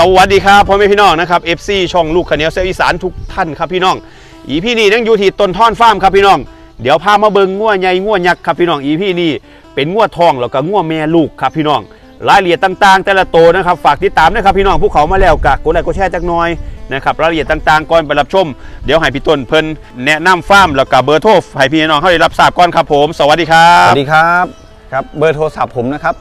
สวัสดีครับพ่อแม่พี่น้องนะครับ FC ช่องลูกขเหนียวเซลอีสานทุกท่านครับพี่น้อง อีพี่นี่นั่งอยู่ที่ต้นท่อนฟาร์มครับพี่น้อง เดี๋ยวพามาเบิงง่วใหญ่ง่วยักษ์ครับพี่น้องอีพี่นี่เป็นง่วทองแล้วก็ง่วแม่ลูกครับพี่น้อง รายละเอียดต่างๆ แต่ละโตนะครับฝากติดตามนะครับพี่น้องผู้เขามาแล้วกะกดไลค์กดแชร์จักหน่อยนะครับรายละเอียดต่างๆก่อนไปรับชม เดี๋ยวให้พี่ต้นเพิ่นแนะนำฟาร์มแล้วก็เบอร์โทรให้พี่น้องเขาได้รับทราบก่อนครับผม สวัสดีครับสวัสดีครับ ครับเบอร์โทรศัพท์ผมนะครับ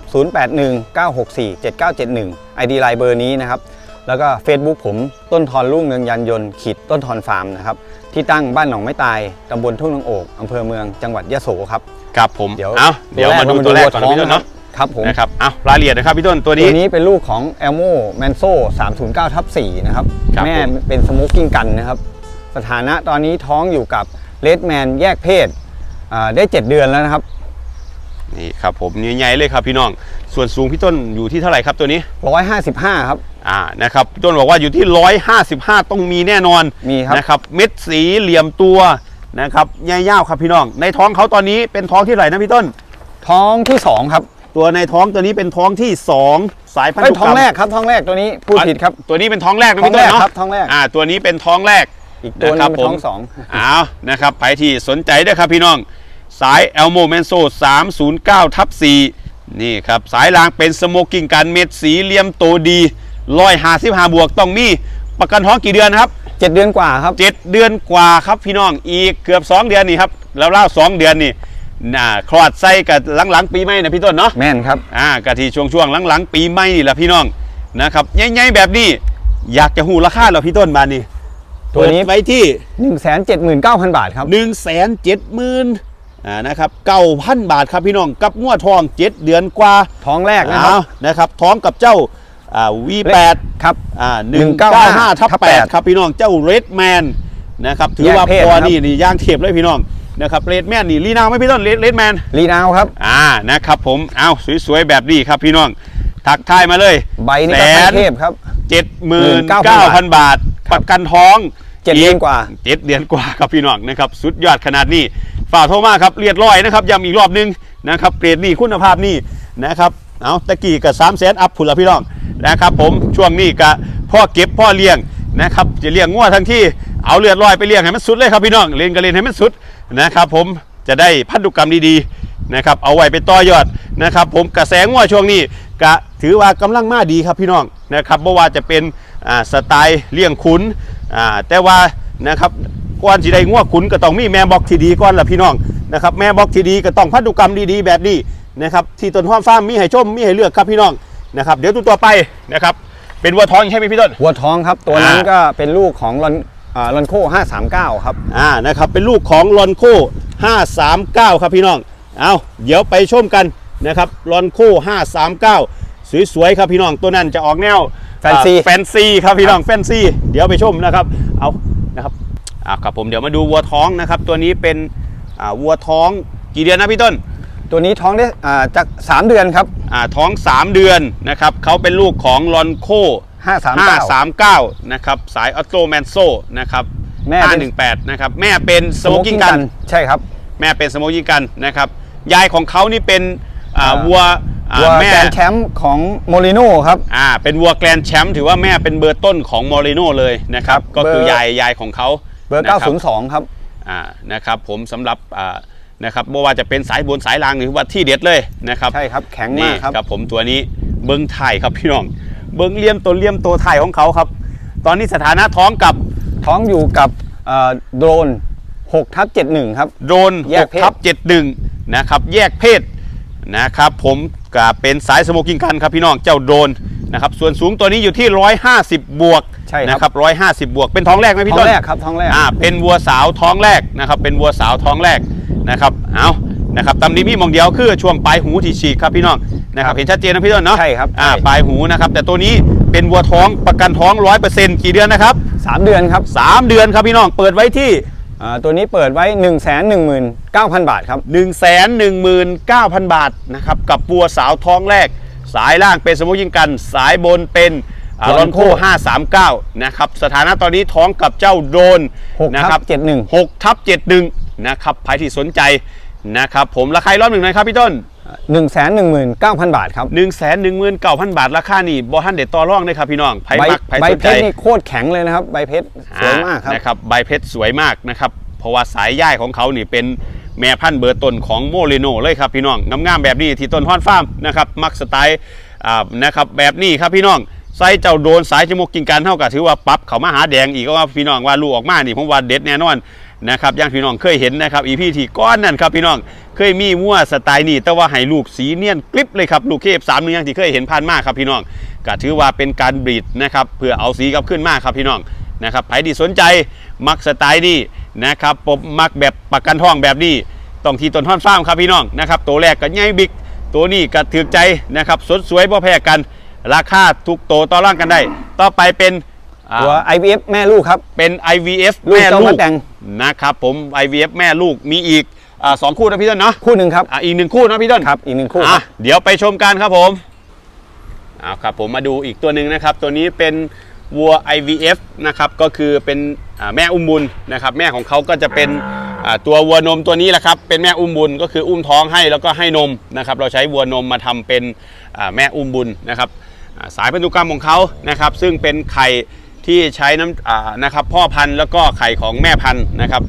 0819647971 ID ไลน์เบอร์นี้นะครับ แล้วก็ Facebook ผมต้นทอนรุ่งเรืองยันยนต์ขีดต้นทอนฟาร์มนะครับ ที่ตั้งบ้านหนองไม้ตายตำบลทุ่งนางโอกอำเภอเมืองจังหวัดยะโสครับ ครับผมเดี๋ยวเอาเดี๋ยวมาดูตัวแรกก่อนนะพี่ต้นเนาะครับผมนะครับเอารายละเอียดนะครับพี่ต้นตัวตันี้วนี้เป็นลูกของ Elmo Manso 309ทับ4นะครับครับแม่ผมเป็นสโมกกิ้งกันนะครับ สถานะตอนนี้ท้องอยู่กับเลดแมนแยกเพศอ่าได้ 7 เดือนแล้วนะครับ นี่ครับผมใหญ่ๆเลยครับพี่น้อง ส่วนสูงพี่ต้นอยู่ที่เท่าไหร่ครับตัวนี้ 155 ครับ อ่านะครับพี่ต้นบอกว่าอยู่ที่ 155 ต้องมีแน่นอนมีครับ นะครับ เม็ดสีเหลี่ยมตัวนะครับยาวๆครับพี่น้อง ในท้องเขาตอนนี้เป็นท้องที่เท่าไหร่นะพี่ต้น ท้องที่ 2 ครับตัวในท้องตัวนี้เป็นท้องที่ 2 สายพันเอ้ยธุกรท้องรมแรกครับท้องแรกตัวนี้พูดผิดครับ ตัวนี้เป็นท้องแรกนะท้องพี่ต้แรนกเนาะครับท้องแรก อ่า ตัวนี้เป็นท้องแรกอีกตัวหนึนะครังบเป็นท้องผมสอง อ้าวนะครับใครที่สนใจด้วยครับพี่น้อง สาย Elmo m a n s o 309ทับ4นี่ครับ สายรางเป็นสโมกิ้งกันเม็ดสีเหลี่ยมโตดีร้อยหาสิบหาบวกต้องมีประกันท้องกี่เดือนครับเจ็ดเดือนกว่าครับเจ็ดเดือนกว่าครับพี่น้องอีกเกือบ 2 เดือนนี่ครับแล้วเล่าสองเดือนนี่น่าคลอดไส้กับหลังๆ ปีใหม่นะพี่ต้นเนาะแม่นครับ อ่ากะที่ช่วงช่วงๆหลังๆ ปีใหม่นี่แหละพี่น้องนะครับใหญ่ๆแบบนี้ อยากจะหูราคาเหราพี่ต้นมานี่ตัวนี้เปิดไว้ที่ 1 7 9 0 0 0 บาทครับ1นึ่งแสนเจ็ดหมื่น อ่านะครับเก้าพันบาทครับพี่น้องกับงวดทองเจ็ดเดือนกว่าท้องแรกนะครับอ้าวนะครับท้องกับเจ้าอ่า V8 ครับอ่าหนึ่งเก้าห้าทับทับแปแปดดครับพี่น้องเจ้า Red Man นะครับถือว่าแยกเพศพอนะครับนี่นี่ย่างเทียบเลยพี่น้องนะครับ Red Man นี่ลีนาวไหมพี่ต้น Red Red Man รีนาวครับอ่านะครับผมเอาสวยๆแบบนี้ครับพี่น้องทักทายมาเลย ใบนี้ก็แสขั้นนเทพครับเจ็ดหมื่นเก้าพัน19,000บาท ประกันท้องเจ็ดเดือนกว่าเจ็ดเดือนกว่าครับพี่น้องนะครับ สุดยอดขนาดนี้ ฝาโทรมาครับเรียดร้อยนะครับย้ำอีกรอบนึงนะครับเกรดนี่คุณภาพนี่นะครับเอาตะกี้กับสามแสนอัพผุนละพี่น้องนะครับ ผมช่วงนี้กับพ่อเก็บพ่อเลี้ยงนะครับจะเลี้ยงงัวทั้งที่เอาเลือดลอยไปเลี้ยงให้มันสุดเลยครับพี่น้องเล่นก็เล่นให้มันสุดนะครับผมจะได้พันธุกรรมดีๆนะครับเอาไว้ไปต่อยอดนะครับผมกระแสงัวช่วงนี้กะถือว่ากำลังมาดีครับพี่น้องนะครับไม่ว่าจะเป็นสไตล์เลี้ยงขุนแต่ว่านะครับ ก่อนที่ได้งัวขุนก็ต้องมีแม่บอกที่ดีก่อนล่ะพี่น้องนะครับแม่บอกที่ดีก็ต้องพันธุกรรมดีๆแบบนี้นะครับที่ต้นห้อมฟาร์มมีให้ชมมีให้เลือกครับพี่น้องนะครับเดี๋ยวตัวต่อไปนะครับเป็นวัวทองใช่ไหมพี่ต้นหัวท้องครับตัวนั้นอ่าก็เป็นลูกของลอนอ่าลอนโค539 ครับอ่านะครับเป็นลูกของลอนโค539 ครับพี่น้องเอาเดี๋ยวไปชมกันนะครับลอนโค539 สวยๆครับพี่น้องตัวนั้นจะออกแนว Fancy แฟนซีครับพี่น้องแฟนซีเดี๋ยวไปชมนะครับเอา นะครับอ่าครับผมเดี๋ยวมาดูวัวท้องนะครับ ตัวนี้เป็นอ่าวัวท้องกี่เดือนนะพี่ต้นตัวนี้ท้องได้อ่าจาก3เดือนครับอ่าท้อง 3 เดือนนะครับเขาเป็นลูกของลอนโค539 539นะครับสายออโตแมนโซนะครับแม่เป็น518นะครับแม่เป็นสโมกิ้งกัน ใช่ครับ แม่เป็นสโมกิ้งกันนะครับยายของเขานี่เป็นอ่าอ่า วัวอ่าวัวแม่แกรนด์แชมป์ของโมลิโนครับ อ่าเป็นวัวแกรนด์แชมป์ถือว่าแม่เป็นเบอร์ต้นของมอริโนเลยนะครับครับก็คือเบอร์ยายยายของเขา เบอร์ นะครับ902 ครับ อ่านะครับผมสำหรับอ่านะครับไม่ว่าจะเป็นสายบนสายล่างหรือว่าที่เด็ดเลยนะครับใช่ครับแข็งนี่มากครับครับผมตัวนี้เบิ้งไทยครับพี่น้อง เบิ้งเลี่ยมตัวเลี่ยมตัวไทยของเขาครับ ตอนนี้สถานะท้องกับท้องอยู่กับเอ่อโดรน6ทับ71 ครับ โดนแยกเพศทับเจ็ดหนึ่งนะครับแยกเพศนะครับผมกับเป็นสายสโมกิ้งกันครับพี่น้องเจ้าโดน นะครับส่วนสูงตัวนี้อยู่ที่ 150 บวกใช่ครับ นะครับ 150 บวกเป็นท้องแรกไหมพี่ท้อต้งนแรกครับท้องแรก อ่าเป็นวัวสาวท้องแรกนะครับ เป็นวัวสาวท้องแรกนะครับเอานะครับตำนี้มีมองเดียวคือช่วงปลายหูที่ฉีกครับพี่น้องนะครับเห็นชัดเจนนะพี่ต้นเนาะใช่ครับอ่าใช่ ปลายหูนะครับแต่ตัวนี้เป็นวัวท้องประกันท้อง 100%กี่เดือนนะครับ3เดือนครับ3เดือนครับพี่น้องเปิดไว้ที่ อ่าตัวนี้เปิดไว้ 1 1 9 0 0 0 บาทครับ 1 1 9 0 0 0 บาทนะครับกับวัวสาวท้องแรก สายล่างเป็นสมมติยิงกัน สายบนเป็นลอนโค Lonco 539 นะครับ สถานะตอนนี้ท้องกับเจ้าโดน6นะทัครับบ71 6ทับ71 นะครับใครที่สนใจนะครับผมราคารอบหนึ่งหนะครับพี่ต้น 1 1 9 0 0 0 บาทครับ1 1 9 0 0 0 บาทราคานี่บ่ทันเด็ดต่อรองเลยครับพี่น้องไผใบมักไผใบสนเพใจชรนี่โคตรแข็งเลยนะครับใบเพชรสวยมากครับนะครับใบเพชรสวยมากนะครับเพราะว่าสายย่ายของเขานี่เป็น แม่พันธุ์เบอร์ต้นของโมเรโนเลยครับพี่น้องงามๆแบบนี้ที่ต้นฮอนฟาร์มนะครับมักสไตล์นะครับแบบนี้ครับพี่น้องไส้เจ้าโดนสายจมูกกินกันเท่ากับถือว่าปรับเขามาหาแดงอีกก็ว่าพี่น้องว่าลูกออกมานี่ผมว่าเด็ดแน่นอนนะครับอย่างพี่น้องเคยเห็นนะครับอีพี่ที่ก้อนนั่นครับพี่น้องเคยมีมั่วสไตล์นี่แต่ว่าให้ลูกสีเนียนกริบเลยครับลูกเคฟสามนื้อย่างที่เคยเห็นผ่านมาครับพี่น้องก็ถือว่าเป็นการบีดนะครับเพื่อเอาสีกลับขึ้นมาครับพี่น้อง นะครับใครที่สนใจมักสไตล์นี้นะครับผมมักแบบประกันท่องแบบนี้ต้องที่ต้นท่อนฟาร์มครับพี่น้องนะครับตัวแรกก็ใหญ่บิ๊กตัวนี้ก็ถือใจนะครับสดสวยบ่แพ้กัน ราคาทุกตัวต่อร่างกันได้ ต่อไปเป็นอ่าตัว IVF แม่ลูกครับ เป็น IVF ลูกแม่เจ้าลูมะกแตงนะครับผม IVF แม่ลูกมีอีกอาสองคู่นะพี่ต้นเนาะคู่หนึ่งครับอะอีกหนึ่งคู่นะพี่ต้นครับอีกหนึ่งคู่คอะรับเดี๋ยวไปชมกันครับผมเอาครับผมมาดูอีกตัวหนึ่งนะครับ ตัวนี้เป็น วัว IVF นะครับก็คือเป็นอ่าแม่อุ้มบุญนะครับแม่ของเขาก็จะเป็นอ่าตัววัวนมตัวนี้แหละครับเป็นแม่อุ้มบุญก็คืออุ้มท้องให้แล้วก็ให้นมนะครับเราใช้วัวนมมาทำเป็นอ่าแม่อุ้มบุญนะครับอ่าสายพันธุกรรมของเขานะครับซึ่งเป็นไข่ที่ใช้น้ำอ่านะครับพ่อพันธุ์แล้วก็ไข่ของแม่พันธุ์นะครับ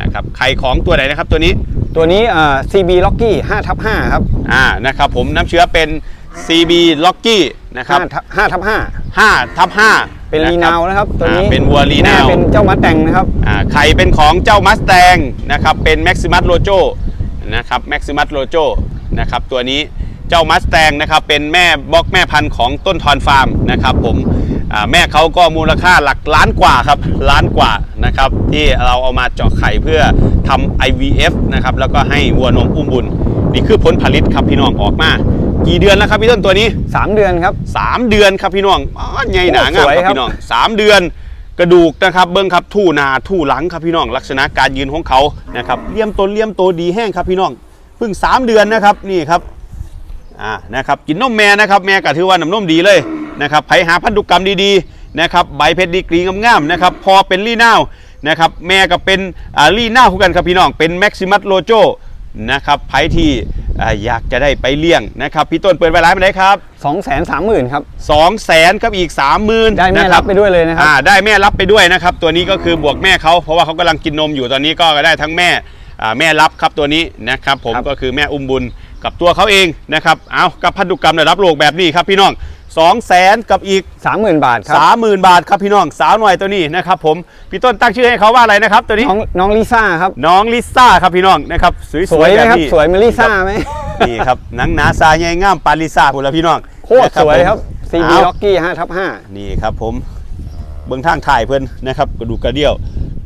นะครับไข่ของตัวไหนนะครับตัวนี้ตัวนี้อ่า CB Locky 5ทับ5ครับอ่านะครับผมน้ำเชื้อเป็น CB Locky นะครับ5ทับ5ทับ5ทับ5 5 เป็นรีนาวนะครับตัวนี้อ่าเป็นวัวรีนาวแม่เป็นเจ้ามะแตงนะครับอ่าไข่เป็นของเจ้ามัสแตงนะครับเป็น Maximus Rojo นะครับ Maximus Rojo นะครับตัวนี้เจ้ามัสแตงนะครับเป็นแม่บล็อกแม่พันธุ์ของต้นทอนฟาร์มนะครับผมอ่าแม่เขาก็มูลค่าหลักล้านกว่าครับล้านกว่านะครับที่เราเอามาเจาะไข่เพื่อทำ IVF นะครับแล้วก็ให้วัวนมอุ้มบุญนี่คือผลผลิตครับพี่น้องออกมา กี่เดือนแล้วครับพี่ต้นตัวนี้ 3 เดือนครับ 3 เดือนครับพี่น้องอ๋อใหญ่หนางามสวยครับครับพี่น้อง3เดือนกระดูกนะครับเบิ้งครับทู่หนาทู่หลังครับพี่น้องลักษณะการยืนของเขานะครับเลี่ยมตนเลี่ยมโตวดีแห้งครับพี่น้องเพิ่ง 3 เดือนนะครับนี่ครับอ่านะครับกินนมแม่นะครับแม่ก็ถือว่าน้ำนมดีเลยนะครับไผหาพันธุกรรมดีๆนะครับใบเพชรดีกรีงามๆนะครับพอเป็นลี่นาวนะครับแม่ก็เป็นอ่าลี่นาวคู่กันครับพี่น้องเป็นแม็กซิมัสโลโจนะครับไผที่ อ่าอยากจะได้ไปเลี้ยงนะครับพี่ต้นเปิดไว้ร้านไปไหนครับ230,000ครับสองแสนกับอีกสามหมื่นได้แม่รับไปด้วยเลยนะครับอ่าได้แม่รับไปด้วยนะครับ ตัวนี้ก็คือบวกแม่เขาเพราะว่าเขากำลังกินนมอยู่ตอนนี้ก็ได้ทั้งแม่อ่าแม่รับครับตัวนี้นะครับผมครับก็คือแม่อุ้มบุญกับตัวเขาเองนะครับเอากับพันธุกรรมได้รับโลกแบบนี้ครับพี่น้อง สองแสนกับอีก 30,000 บาทครับสามหมื่นบาทครับพี่น้องสาวหน่อยตัวนี้นะครับผมพี่ต้นตั้งชื่อให้เขาว่าอะไรนะครับตัวนี้น้องน้องลิซ่าครับ น้องลิซ่าครับพี่น้องนะครับสวยๆสวยไหมแบบครับนี้สวยเหมือนลิซ่าไหมนี่ครับหนังหนาซาใหญ่งามปานลิซ่าพุ่นละพี่น้องโคตรสวยครับนะ CB ผมเอา Locky 5ทับ5นี่ครับผมเบื้องทางถ่ายเพิ่นนะครับกระดูกกระเดี่ยว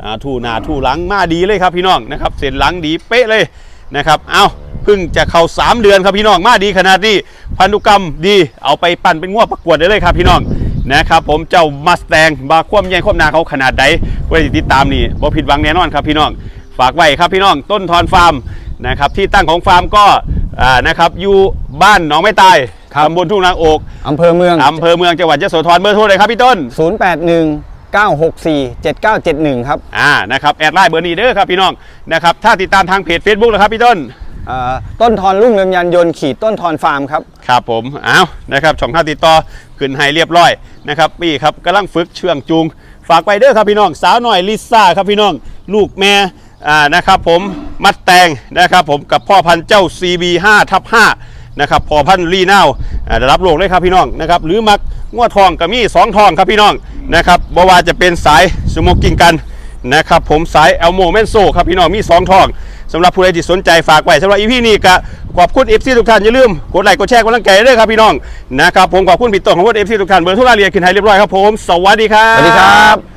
อ่าทู่หนาทู่หลังมาดีเลยครับพี่น้องนะครับเส้นหลังดีเป๊ะเลยนะครับเอา เพิ่งจะเข้า 3 เดือนครับพี่น้องมาดีขนาดนี้พันธุกรรมดีเอาไปปั่นเป็นงวดประกวดได้เลยครับพี่น้องนะครับผมเจ้ามัสแตงบาคว่ำใหญ่คว่ำหนาเขาขนาดใดไว้ติดตามนี่บ่ผิดหวังแน่นอนครับพี่น้อง ฝากไว้ครับพี่น้องต้นทอนฟาร์มนะครับที่ตั้งของฟาร์มก็อ่านะครับอยู่บ้านหนองไม้ตายครับตำบลทุ่งนางโอกอำเภอเมืองอำเภอเมืองจังหวัดยโสธรเบอร์โทรเลยครับพี่ต้น 081 964 7971 ครับ อ่า นะครับ แอดไลน์เบอร์นี้เด้อครับพี่น้อง นะครับ ถ้าติดตามทางเพจ Facebook นะครับพี่ต้นเอ่อ ต้นทอนรุ่งเรืองยานยนต์ขีดต้นทอนฟาร์มครับครับผมเอานะครับช่องท่าติดต่อขึ้นให้เรียบร้อยนะครับพี่ครับกำลังฝึกเชื่องจูง ฝากไปเด้อครับพี่น้อง สาวหน่อยลิซ่าครับพี่น้อง ลูกแม่อ่านะครับผมมัดแตงนะครับผมกับพ่อพันเจ้า CB5 ทับ5นะครับพ่อพันธุ์ลีนาวอ่าได้รับโลกเลยครับพี่น้องนะครับหรือมักงวดทองก็มีสองทองครับพี่น้องนะครับบ่ว่าจะเป็นสายสโมกกิ้งกันนะครับผมสายเอลโมเมนโซครับพี่น้องมี2ทอง สำหรับผู้ใดที่สนใจฝากไว้สำหรับอีพีนี้ก็ขอบคุณเอฟซีทุกท่านอย่าลืมกดไลค์กดแชร์กดลังใจด้วยครับพี่น้องนะครับผมขอบคุณปิดตัวของพวกเอฟซีทุกท่านเบอร์ทุกรายละเอียดขึ้นให้เรียบร้อยครับผมสวัสดีครับ สวัสดีครับ